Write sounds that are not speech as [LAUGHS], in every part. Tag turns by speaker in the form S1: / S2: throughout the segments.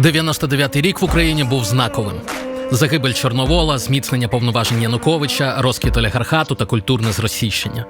S1: 99-й рік в Україні був знаковим. Загибель Чорновола, зміцнення повноважень Януковича, розквіт олігархату та культурне зросійщення.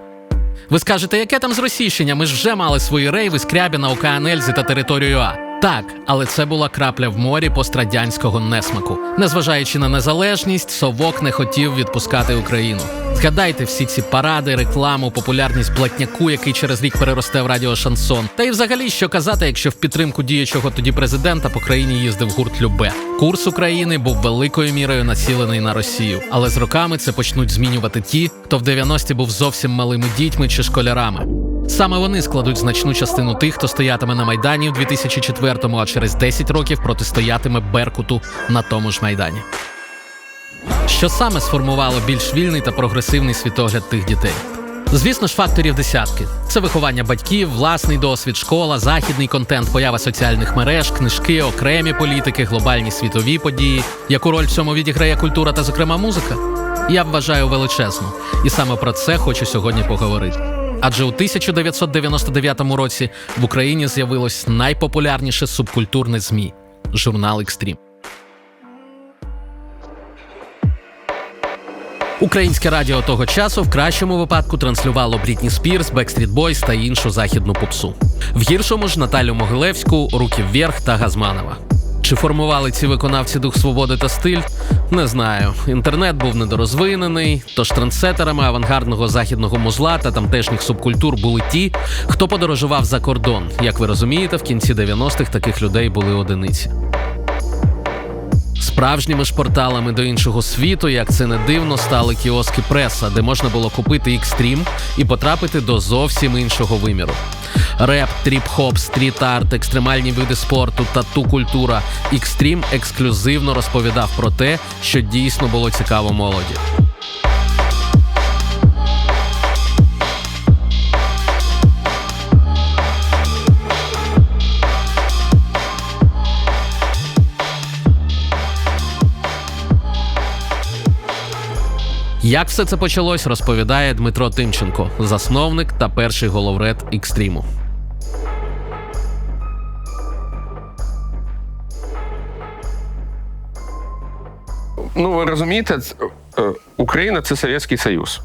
S1: Ви скажете, яке там зросійщення? Ми ж вже мали свої рейви, Скрябіна, океан Ельзи та територію А. Так, але це була крапля в морі пострадянського несмаку. Незважаючи на незалежність, совок не хотів відпускати Україну. Згадайте всі ці паради, рекламу, популярність блатняку, який через рік переросте в радіо Шансон. Та й взагалі, що казати, якщо в підтримку діючого тоді президента по країні їздив гурт Любе. Курс України був великою мірою націлений на Росію, але з роками це почнуть змінювати ті, хто в 90-ті був зовсім малими дітьми чи школярами. Саме вони складуть значну частину тих, хто стоятиме на майдані в 2004-му, а через 10 років протистоятиме Беркуту на тому ж майдані. Що саме сформувало більш вільний та прогресивний світогляд тих дітей? Звісно ж, факторів десятки: це виховання батьків, власний досвід, школа, західний контент, поява соціальних мереж, книжки, окремі політики, глобальні світові події. Яку роль в цьому відіграє культура та, зокрема, музика? Я вважаю величезну, і саме про це хочу сьогодні поговорити. Адже у 1999 році в Україні з'явилось найпопулярніше субкультурне ЗМІ журнал Екстрім. Українське радіо того часу в кращому випадку транслювало Брітні Спірс, Backstreet Boys та іншу західну попсу. В гіршому ж Наталю Могилевську, Руки вверх та Газманова. Чи формували ці виконавці дух свободи та стиль? Не знаю. Інтернет був недорозвинений, тож трансетерами авангардного західного музла та тамтешніх субкультур були ті, хто подорожував за кордон. Як ви розумієте, в кінці 90-х таких людей були одиниці. Справжніми ж порталами до іншого світу, як це не дивно, стали кіоски преса, де можна було купити ікстрім і потрапити до зовсім іншого виміру. Реп, тріп-хоп, стріт-арт, екстремальні види спорту, тату культура. Ікстрім ексклюзивно розповідав про те, що дійсно було цікаво молоді. Як все це почалось, розповідає Дмитро Тимченко, засновник та перший головред ікстріму.
S2: Ну, ви розумієте, е, Україна це Совєтський Союз.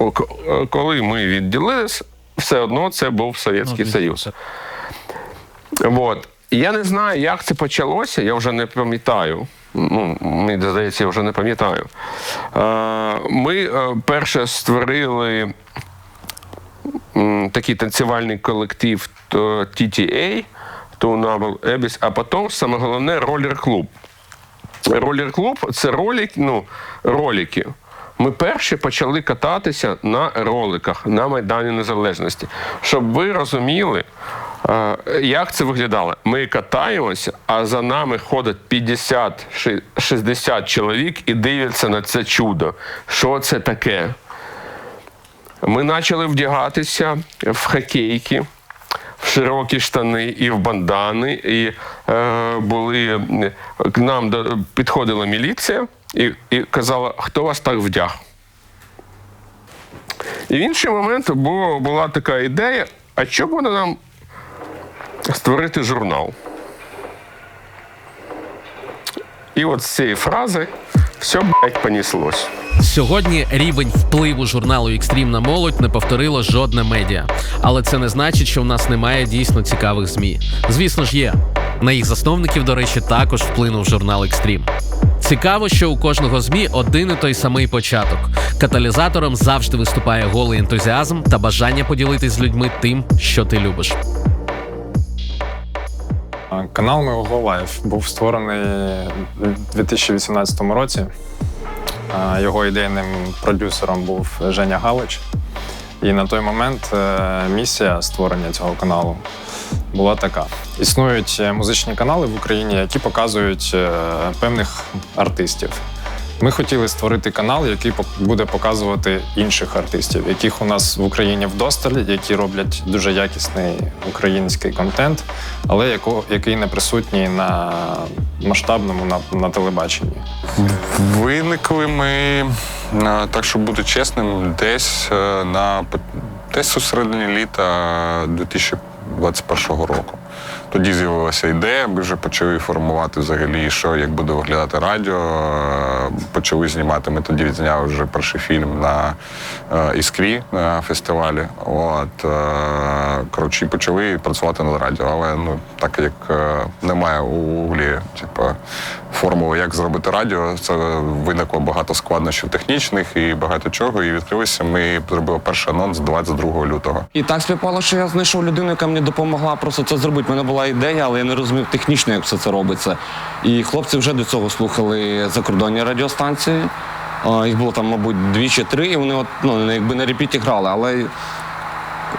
S2: е, Коли ми відділились, все одно це був Совєтський Союз. От. Я не знаю, як це почалося, я вже не пам'ятаю. Ну, мені здається, я вже не пам'ятаю. Е, Ми е, перше створили такий танцювальний колектив TTA, Novel Abyss, а потім саме головне ролер-клуб. Ролер-клуб це ролик, ну, ролики. Ми перші почали кататися на роликах на Майдані Незалежності. Щоб ви розуміли, як це виглядало. Ми катаємося, а за нами ходить 50-60 чоловік і дивляться на це чудо. Що це таке? Ми почали вдягатися в хокейки, в широкі штани і в бандани. І е, були к нам до- підходила міліція і, і казала, хто вас так вдяг. І в інший момент було, була така ідея: а що буде нам створити журнал? І от з цієї фрази все, блядь, понеслось.
S1: Сьогодні рівень впливу журналу Ікстрім на молодь не повторило жодне медіа. Але це не значить, що в нас немає дійсно цікавих змі. Звісно ж, є. На їх засновників, до речі, також вплинув журнал Екстрім. Цікаво, що у кожного змі один і той самий початок. Каталізатором завжди виступає голий ентузіазм та бажання поділитись з людьми тим, що ти любиш.
S3: Канал Мого Лайф був створений у 2018 році. Його ідейним продюсером був Женя Галич. І на той момент е, місія створення цього каналу була така: існують е, музичні канали в Україні, які показують е, певних артистів. Ми хотіли створити канал, який буде показувати інших артистів, яких у нас в Україні вдосталь, які роблять дуже якісний український контент, але яко, який не присутній на масштабному на, на телебаченні.
S4: Виникли ми, е, так щоб бути чесним, десь е, на десь у середині літа 2021 року. Тоді з'явилася ідея, ми вже почали формувати взагалі, що як буде виглядати радіо. Почали знімати. Ми тоді відзняли вже перший фільм на е, Іскрі на фестивалі. От е, коротше, почали працювати над радіо. Але ну так як е, немає у Гуглі, типу, формули, як зробити радіо, це виникло багато складнощів технічних і багато чого. І відкрилися. Ми зробили перший анонс 22 лютого.
S5: І так співпало, що я знайшов людину, яка мені допомогла просто це зробити. Мене була ідея, але я не розумів технічно, як все це робиться. І хлопці вже до цього слухали закордонні радіостанції. Їх було там, мабуть, дві чи три, і вони от, ну, якби на репіті грали. Але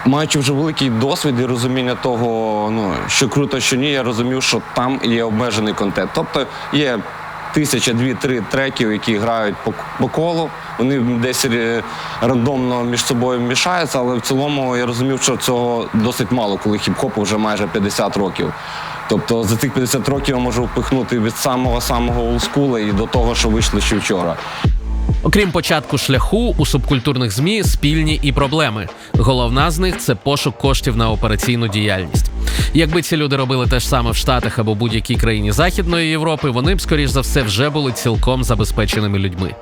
S5: маючи вже великий досвід і розуміння того, ну, що круто, що ні, я розумів, що там є обмежений контент. Тобто є тисяча, дві, три треків, які грають по, по колу. Вони десь е, рандомно між собою мішаються, але в цілому я розумів, що цього досить мало, коли хіп-хопу вже майже 50 років. Тобто за цих 50 років я можу впихнути від самого самого олдскула і до того, що вийшло ще вчора.
S1: Окрім початку шляху, у субкультурних змі спільні і проблеми. Головна з них це пошук коштів на операційну діяльність. Якби ці люди робили те ж саме в Штатах або будь-якій країні Західної Європи, вони б, скоріш за все, вже були цілком забезпеченими людьми.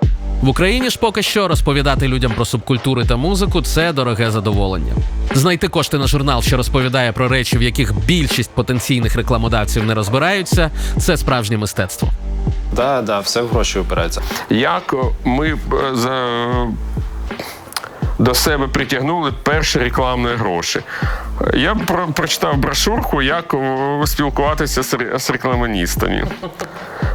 S1: В Україні ж поки що розповідати людям про субкультури та музику це дороге задоволення. Знайти кошти на журнал, що розповідає про речі, в яких більшість потенційних рекламодавців не розбираються, це справжнє мистецтво.
S3: Да, да, все в гроші опирається.
S2: Як ми е, за... до себе притягнули перші рекламні гроші. Я про- прочитав брошурку, як спілкуватися з, з рекламоністами.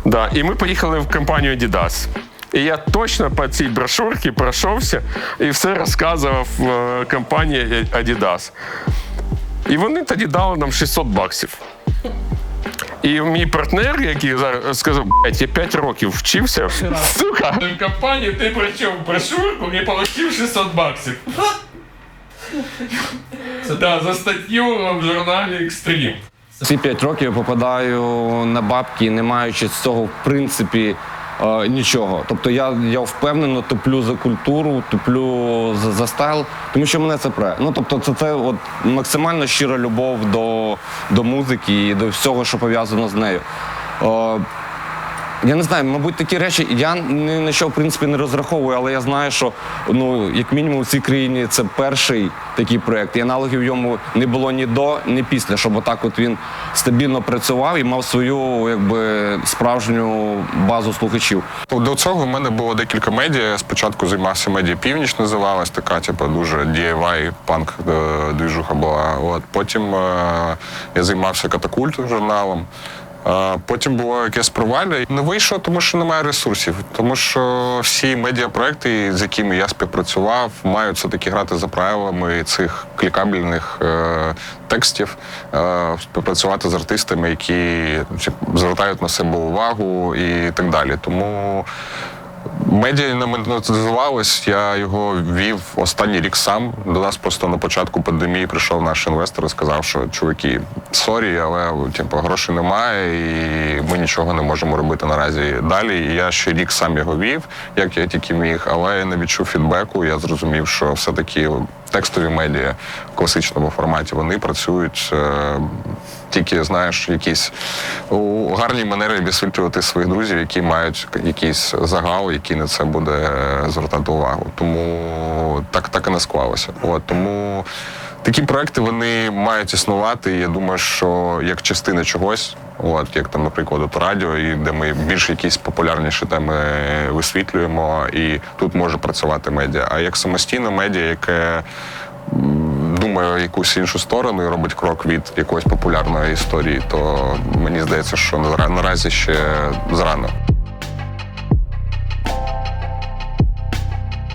S2: Да. І ми поїхали в компанію Adidas. І я точно по цій брошурці пройшовся і все розказував е, компанії Adidas. І вони тоді дали нам 600 баксів. І мій партнер, який зараз сказав, блядь, я 5 років вчився. Сука, в компанії ти прийшов брошурку і отримав 600 баксів. Це да, за статтю в журналі Екстрім.
S5: Ці п'ять років я попадаю на бабки, не маючи з цього в принципі е, нічого. Тобто я, я впевнено топлю за культуру, топлю за, за стайл, тому що мене це пре. Ну тобто, це, це от максимально щира любов до, до музики і до всього, що пов'язано з нею. Е, я не знаю, мабуть, такі речі я ні на що в принципі не розраховую, але я знаю, що ну як мінімум в цій країні це перший такий проект. І аналогів йому не було ні до, ні після, щоб отак от він стабільно працював і мав свою якби справжню базу слухачів.
S4: До цього в мене було декілька медіа. Спочатку займався медіа Північ, називалась така, типу, дуже DIY панк е, двіжуха була. От потім е, я займався катакульт журналом. Потім було якесь провалля. Не вийшло, тому що немає ресурсів. Тому що всі медіапроекти, з якими я співпрацював, мають все-таки грати за правилами цих клікабельних е, текстів, е, співпрацювати з артистами, які чи, звертають на себе увагу і так далі. Тому Медіа не монетизувалось, я його вів останній рік сам. До нас просто на початку пандемії прийшов наш інвестор і сказав, що чуваки, сорі, але типу, грошей немає, і ми нічого не можемо робити наразі далі. І я ще рік сам його вів, як я тільки міг, але я не відчув фідбеку. Я зрозумів, що все-таки текстові медіа в класичному форматі вони працюють. е, Тільки знаєш, якісь у гарній манері висвітлювати своїх друзів, які мають якийсь загал, який на це буде звертати увагу. Тому так, так і не склалося. От тому такі проекти вони мають існувати. Я думаю, що як частина чогось, от як там, наприклад, от радіо, і де ми більш якісь популярніші теми висвітлюємо, і тут може працювати медіа. А як самостійне медіа, яке м, думає якусь іншу сторону і робить крок від якоїсь популярної історії, то мені здається, що наразі ще зарано.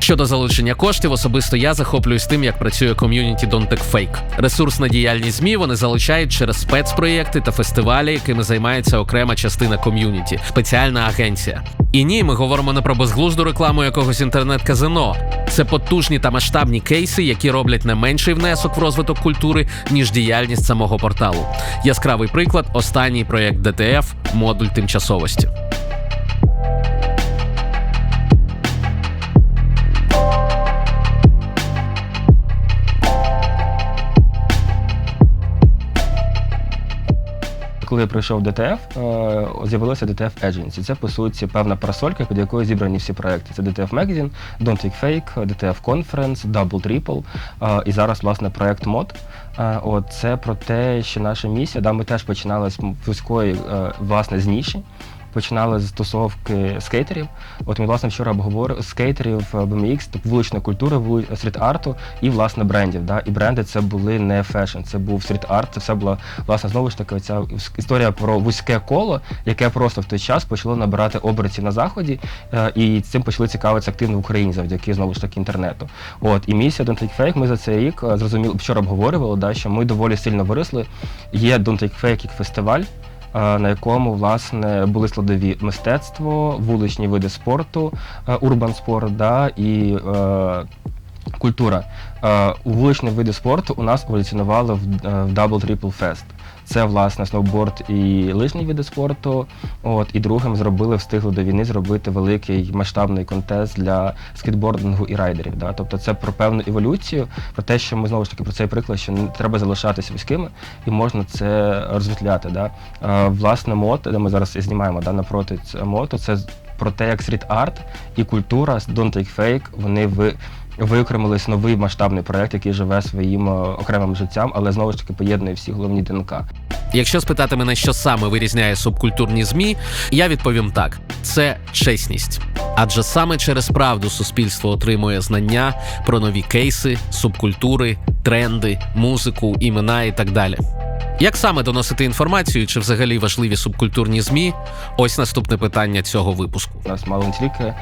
S1: Щодо залучення коштів, особисто я захоплююсь тим, як працює ком'юніті Don't Take Fake. Ресурсна діяльність ЗМІ вони залучають через спецпроєкти та фестивалі, якими займається окрема частина ком'юніті, спеціальна агенція. І ні, ми говоримо не про безглузду рекламу якогось інтернет-казино. Це потужні та масштабні кейси, які роблять не менший внесок в розвиток культури, ніж діяльність самого порталу. Яскравий приклад останній проєкт ДТФ модуль тимчасовості.
S6: Коли прийшов ДТФ, е, з'явилося DTF Agency. Це по суті певна парасолька, під якою зібрані всі проекти. Це DTF Magazine, Don't Take Fake, DTF Conference, Double Triple е, і зараз власне проект мод. Е, От це про те, що наша місія, да, ми теж починали з вузької е, власне з ніші. Починали з тусовки скейтерів. От ми власне вчора обговорили скейтерів, е, BMX, тобто вуличної культури, вули- стріт-арту і власне брендів. Да? І бренди це були не фешн, це був стріт-арт. Це все була власне знову ж таки оця історія про вузьке коло, яке просто в той час почало набирати обертів на заході, е, і цим почали цікавитися активно в Україні завдяки знову ж таки інтернету. От і місія Don't Take Fake, Ми за цей рік е, зрозуміли, вчора обговорювали, да, що ми доволі сильно виросли. Є Don't Take Fake як фестиваль на якому власне були складові мистецтво, вуличні види спорту, е, урбан спорт да, і е, культура. Е, У вуличні види спорту у нас еволюціонували е, в Double Triple Fest. Це власне сноуборд і лижні види спорту. От і другим зробили, встигли до війни зробити великий масштабний контест для скейтбордингу і райдерів. Да? Тобто це про певну еволюцію, про те, що ми знову ж таки про цей приклад, що не треба залишатися військими і можна це розвитляти. Да? Е, власне, мод, де ми зараз і знімаємо да, напроти мото, це про те, як стріт-арт і культура Don't Take Fake, вони ви. Виокремились новий масштабний проект, який живе своїм е, окремим життям, але знову ж таки поєднує всі головні ДНК.
S1: Якщо спитати мене, що саме вирізняє субкультурні змі, я відповім так: це чесність. Адже саме через правду суспільство отримує знання про нові кейси, субкультури, тренди, музику, імена і так далі. Як саме доносити інформацію, чи взагалі важливі субкультурні змі? Ось наступне питання цього випуску.
S6: У нас мало не тільки е,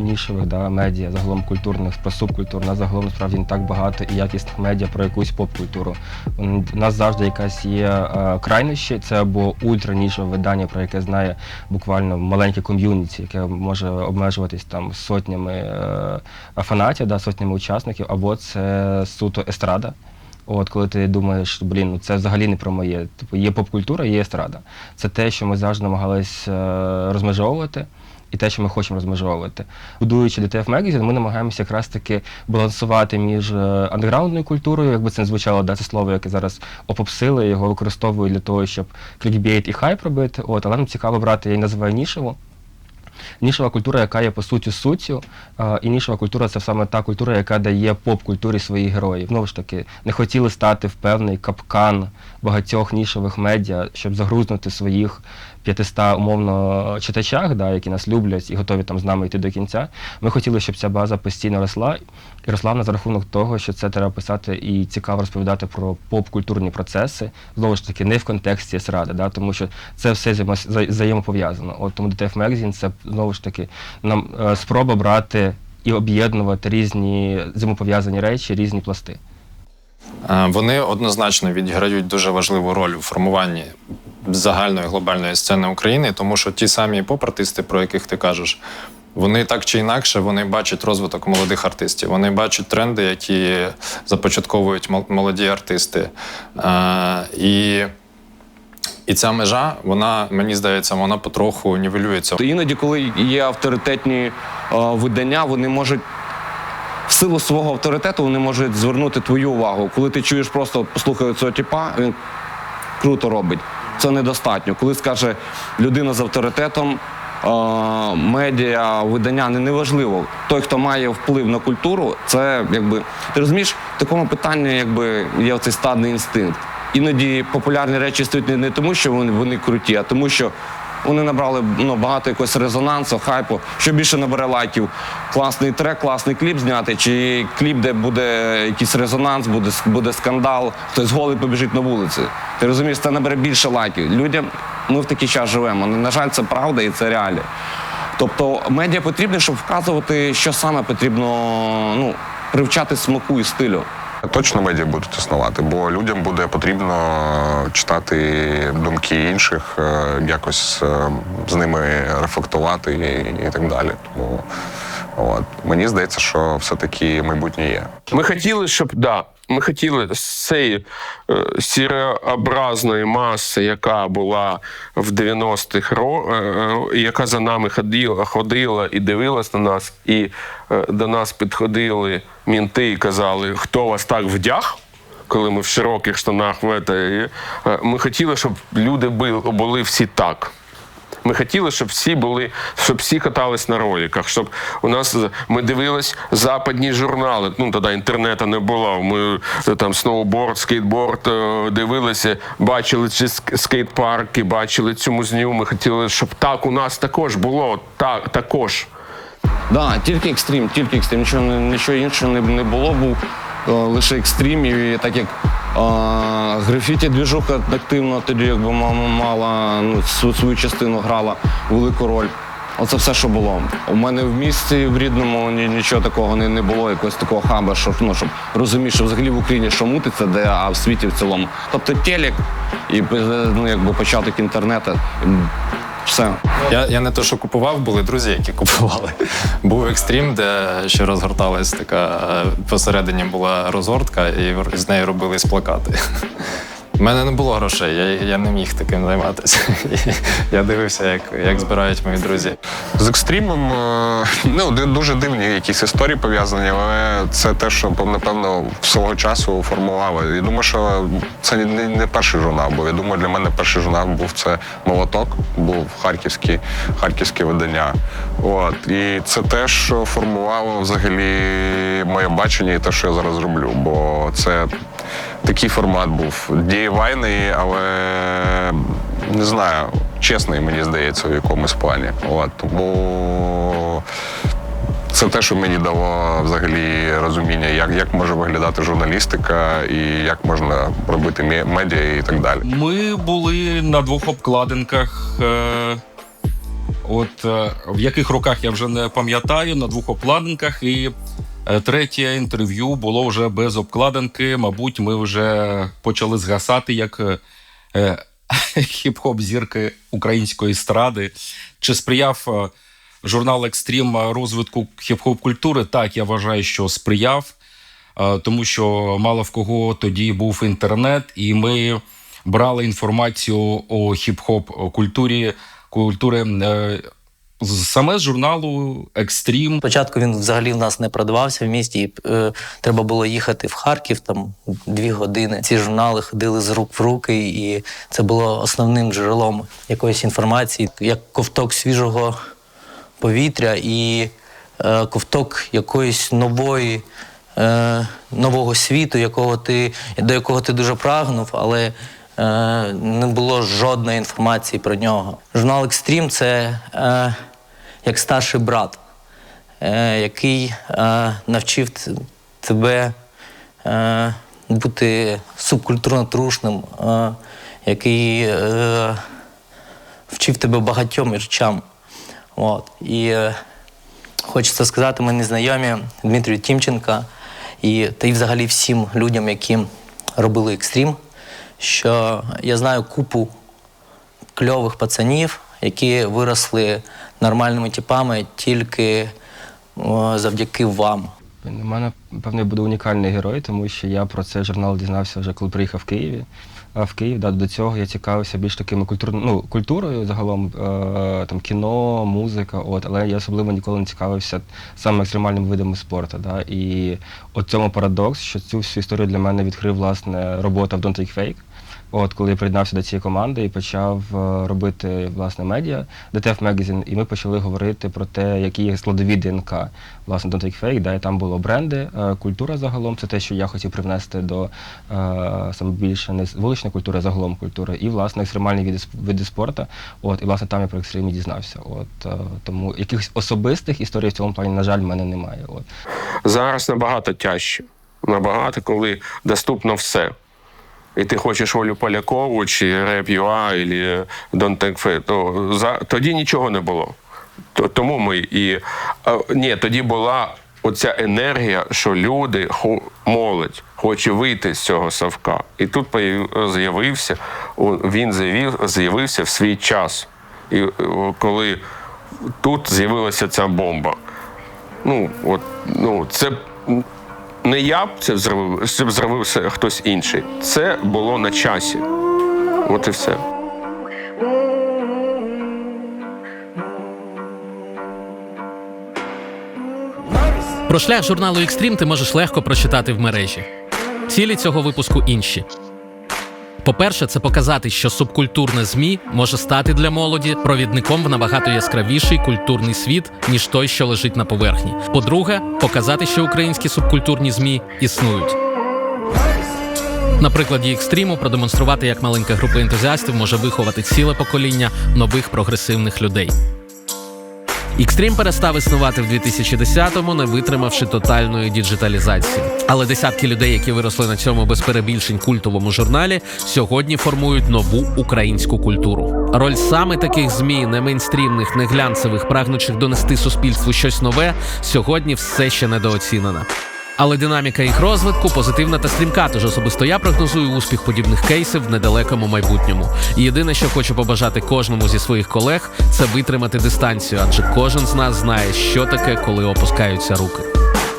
S6: нішевих да, медіа, загалом культурних, про нас загалом насправді не так багато і якісних медіа про якусь поп-культуру. У нас завжди якась є е, крайнощі, це або ультранішеве видання, про яке знає буквально маленьке ком'юніті, яке може обмежуватись там сотнями е, фанатів, да, сотнями учасників, або це суто естрада. От коли ти думаєш, блін, ну це взагалі не про моє. Типу, є поп-культура, є естрада. Це те, що ми завжди намагались е, розмежовувати. І те, що ми хочемо розмежовувати. Будуючи DTF Magazine, ми намагаємося якраз таки балансувати між е, андеграундною культурою, якби це не звучало, да, це слово, яке зараз опопсили, його використовують для того, щоб клікбейт і хайп робити. От, але нам цікаво брати, я її називаю нішеву. Нішова культура, яка є по суті суттю, і нішова культура це саме та культура, яка дає поп-культурі своїх героїв. Знову ж таки, не хотіли стати в певний капкан багатьох нішових медіа, щоб загрузнути своїх 500 умовно читачах, да, які нас люблять і готові там з нами йти до кінця. Ми хотіли, щоб ця база постійно росла, і росла вона за рахунок того, що це треба писати і цікаво розповідати про поп-культурні процеси. Знову ж таки, не в контексті сради, да, тому що це все взаємо- взаємопов'язано. От тому DTF Magazine це знову ж таки нам е, спроба брати і об'єднувати різні взаємопов'язані речі, різні пласти.
S3: Е, Вони однозначно відіграють дуже важливу роль у формуванні загальної глобальної сцени України, тому що ті самі поп-артисти, про яких ти кажеш, вони так чи інакше вони бачать розвиток молодих артистів. Вони бачать тренди, які започатковують молоді артисти. Е, І, і ця межа, вона, мені здається, вона потроху нівелюється.
S5: Іноді, коли є авторитетні е, видання, вони можуть. В силу свого авторитету вони можуть звернути твою увагу. Коли ти чуєш просто послухай цього типа, він круто робить. Це недостатньо. Коли скаже людина з авторитетом, медіа, видання не неважливо. Той, хто має вплив на культуру, це якби. Ти розумієш, в такому питанні якби є цей стадний інстинкт. Іноді популярні речі стають не тому, що вони, вони круті, а тому, що вони набрали ну, багато якогось резонансу, хайпу. Що більше набере лайків? Класний трек, класний кліп зняти, чи кліп, де буде якийсь резонанс, буде, буде скандал, хтось голий побіжить на вулиці. Ти розумієш, це набере більше лайків. Людям ми в такий час живемо. На жаль, це правда і це реалії. Тобто медіа потрібні, щоб вказувати, що саме потрібно ну, привчати смаку і стилю.
S4: Точно медіа будуть існувати, бо людям буде потрібно читати думки інших, е, якось е, з ними рефлектувати і, і так далі. Тому от мені здається, що все-таки майбутнє є.
S2: Ми хотіли, щоб да, ми хотіли з цієї е, сірообразної маси, яка була в 90-х ро, е, е, яка за нами ходила, ходила і дивилась на нас, і до нас підходили мінти і казали, хто вас так вдяг. коли ми в широких штанах в ете, е, ми хотіли, щоб люди були всі так. Ми хотіли, щоб всі були, щоб всі катались на роликах, щоб у нас ми дивились западні журнали. Ну тоді інтернету не було. Ми е, там сноуборд, скейтборд е, дивилися, бачили ці ск- скейт-парки, бачили цю музню. Ми хотіли, щоб так у нас також було. Так, також.
S5: Да, тільки екстрім, тільки екстрім. Нічого, нічого іншого не, не було, був е, лише екстрім. І так як графіті двіжуха активно тоді якби мала ну, свою частину грала велику роль. Оце все, що було. У мене в місті в рідному ні, нічого такого не, не було, якогось такого хаба, що ну, щоб розуміти, що взагалі в Україні що мутиться, де, а в світі в цілому. Тобто телек і е, ну, якби початок інтернету. Все.
S3: Я, я не то, що купував, були друзі, які купували. Був екстрім, де ще розгорталась така е, посередині була розгортка, і з нею робились плакати. У мене не було грошей, я, я не міг таким займатися. [LAUGHS] Я дивився, як, як збирають мої друзі.
S4: З екстримом е, ну, дуже дивні якісь історії пов'язані, але це те, що напевно свого часу формувало. Я думаю, що це не, не перший журнал був. Я думаю, для мене перший журнал був це молоток, був харківський, харківське видання. От. І це те, що формувало взагалі моє бачення і те, що я зараз роблю. Бо це такий формат був дієвайний, але не знаю, чесний, мені здається, в якомусь плані. От, тому це те, що мені дало взагалі розуміння, як, як може виглядати журналістика і як можна робити медіа і так далі.
S7: Ми були на двох обкладинках. Е, от е, в яких роках я вже не пам'ятаю, на двох обкладинках. І третє інтерв'ю було вже без обкладинки. Мабуть, ми вже почали згасати як е, е, [LAUGHS] хіп-хоп зірки української естради. Чи сприяв е, журнал Екстрім розвитку хіп-хоп культури? Так, я вважаю, що сприяв. Е, тому що мало в кого тоді був інтернет, і ми брали інформацію о хіп-хоп культурі культури е, саме з журналу Екстрім.
S8: Спочатку він взагалі в нас не продавався в місті. І, е, треба було їхати в Харків там дві години. Ці журнали ходили з рук в руки, і це було основним джерелом якоїсь інформації, як ковток свіжого повітря і е, ковток якоїсь нової. е, Нового світу, якого ти, до якого ти дуже прагнув, але не було жодної інформації про нього. Журнал Екстрім це е, як старший брат е, який е, навчив тебе е, бути субкультурно трушним, е, який е, вчив тебе багатьом речам. От. І е, хочеться сказати, ми незнайомі Дмитрію Тімченка і, та й взагалі всім людям, які робили екстрім, що я знаю купу кльових пацанів, які виросли нормальними типами тільки о, завдяки вам.
S6: У мене певний буде унікальний герой, тому що я про цей журнал дізнався вже коли приїхав в Києві. А в Київ да, до цього я цікавився більш такими культур... ну, культурою загалом, е, там кіно, музика. От, але я особливо ніколи не цікавився саме екстремальними видами спорту. Да, і от цьому парадокс, що цю всю історію для мене відкрив власне робота в Don't Take Fake. От коли я приєднався до цієї команди і почав е, робити власне медіа DTF Magazine, і ми почали говорити про те, які є складові ДНК власне Don't Take Fake, да, там було бренди, е, культура загалом, це те, що я хотів привнести до е, саме більше не вуличної культури, а загалом культури, і власне екстремальні види, види спорту. От і власне там я про екстрем і дізнався. От тому якихось особистих історій в цьому плані, на жаль, в мене немає. От.
S2: Зараз набагато тяжче. Набагато, коли доступно все. І ти хочеш Олю Полякову чи Rap.ua, і Don't Take Fake, то за, тоді нічого не було. То- Тому ми і. А, ні, тоді була оця енергія, що люди, молодь, хоче вийти з цього совка. І тут з'явився, він з'явив, з'явився в свій час. І коли тут з'явилася ця бомба. Ну, от, ну, це не я б це зробив, це б зробив хтось інший. Це було на часі. От і все.
S1: Про шлях журналу Екстрім ти можеш легко прочитати в мережі. Цілі цього випуску інші. По-перше, це показати, що субкультурне ЗМІ може стати для молоді провідником в набагато яскравіший культурний світ, ніж той, що лежить на поверхні. По-друге, показати, що українські субкультурні ЗМІ існують. На прикладі екстриму продемонструвати, як маленька група ентузіастів може виховати ціле покоління нових прогресивних людей. Ікстрім перестав існувати в 2010-му, не витримавши тотальної діджиталізації. Але десятки людей, які виросли на цьому без перебільшень культовому журналі, сьогодні формують нову українську культуру. Роль саме таких змі, не мейнстрімних, не глянцевих, прагнучих донести суспільству щось нове, сьогодні все ще недооцінена. Але динаміка їх розвитку позитивна та стрімка, тож особисто я прогнозую успіх подібних кейсів в недалекому майбутньому. І єдине, що хочу побажати кожному зі своїх колег, це витримати дистанцію, адже кожен з нас знає, що таке, коли опускаються руки.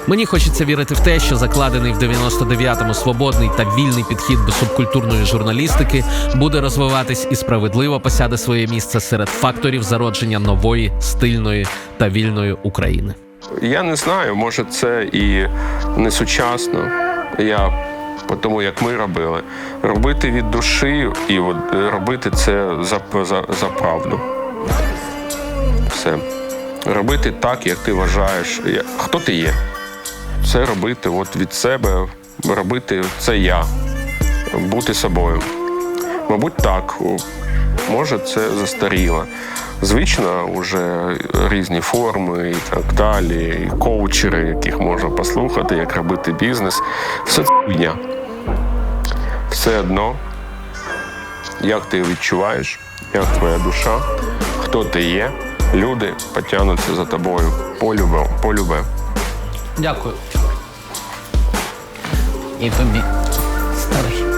S1: Мені хочеться вірити в те, що закладений в 99-му свободний та вільний підхід до субкультурної журналістики буде розвиватись і справедливо посяде своє місце серед факторів зародження нової стильної та вільної України.
S2: Я не знаю, може це і не сучасно. Я по тому, як ми робили, робити від душі і от робити це за, за, за правду. Все. Робити так, як ти вважаєш. Хто ти є? Це робити от від себе, робити це я, бути собою. Мабуть, так. Може, це застаріло. Звично, вже різні форми і так далі, і коучери, яких можна послухати, як робити бізнес. Все це хуйня. Все одно, як ти відчуваєш, як твоя душа, хто ти є, люди потягнуться за тобою полюбе, полюбе.
S8: Дякую. І тобі, старий.